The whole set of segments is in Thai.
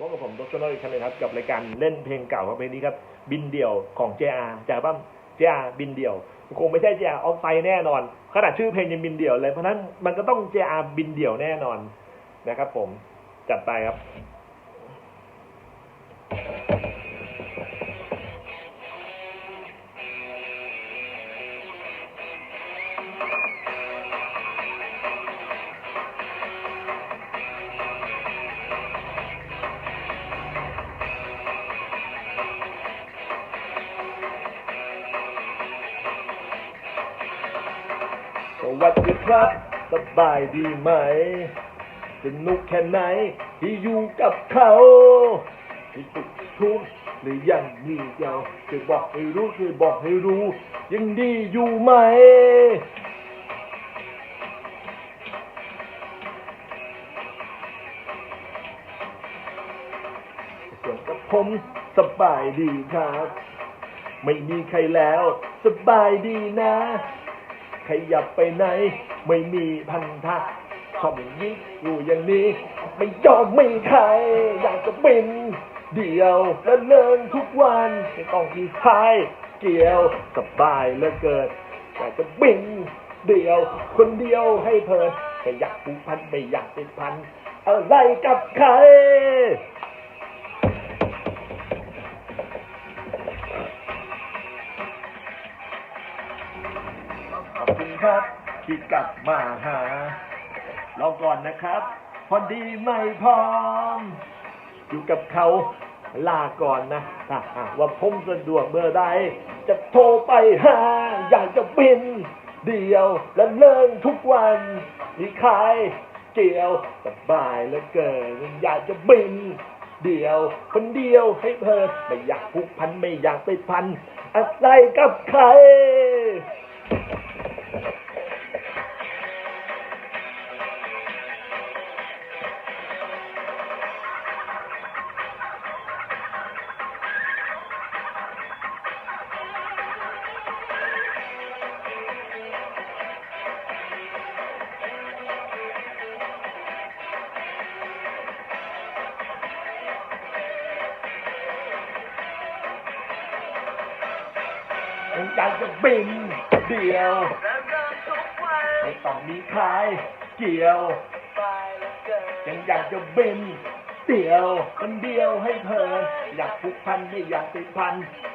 พบกับผมดรนอีกครั้งนึงครับกับรายการเล่นเพลงเก่าครับเพลงนี้ครับบินเดี่ยวของ JR จากบั้ม JR บินเดี่ยวคงไม่ใช่ JR ออฟไซแน่นอนขนาดชื่อเพลงยังบินเดี่ยวเลยเพราะฉะนั้นมันก็ต้อง JR บินเดี่ยวแน่นอนนะครับผมจัดไปครับ วัสดีครับ สบายดีไหม สนุกแค่ไหน ที่อยู่กับเขาที่สุขทุกหรือยังมีเจ้าช่วยบอกให้รู้ช่วยบอกให้รู้ ยังดีอยู่ไหมส่วนกับผมสบายดีครับ ไม่มีใครแล้ว สบายดีนะ ขยับไปไหน ไม่มีพันธะชอบอย่างนี้อยู่อย่างนี้ ไม่ยอมไม่ใคร อยากจะเป็นเดียวและเลินทุกวันไม่ต้องมีใครเกี่ยวสบายเหลือเกินอยากจะบินเดียว คนเดียวให้เพลินไม่อยากผูกพันไม่อยากติดพัน อะไรกับใคร ครับที่กลับมาหารอก่อนนะครับ พอดีไม่พร้อม อยู่กับเขาลาก่อนนะถ้าหากว่าผมสะดวกเมื่อใดจะโทรไปหาอยากจะบิน เดียวและเลินทุกวันมีใครเกี่ยวสบายเหลือเกิน อยากจะบิน เดียว คนเดียวให้เพลินไม่อยากผูกพันไม่อยากไปพัน อะไรกับใคร ยังอยากจะบินเดียว ไม่ต้องมีใครเกี่ยวยังอยากจะบินเดียวคนเดียวให้เพลินอยากผูกพันไม่อยากติดพัน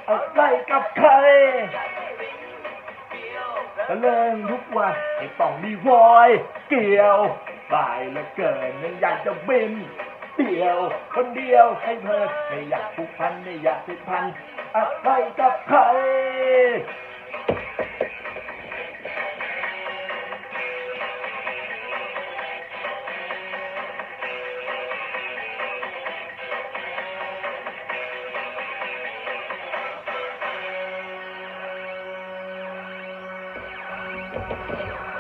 อะไรกับใครตะเลิงทุกวันไม่ต้องมีวอย เกี่ยวบายลือเกินยังอยากจะบิน เดียว คนเดียวให้เพลินไม่อยากผูกพันไม่อยากติดพันอะไรกับใคร Thank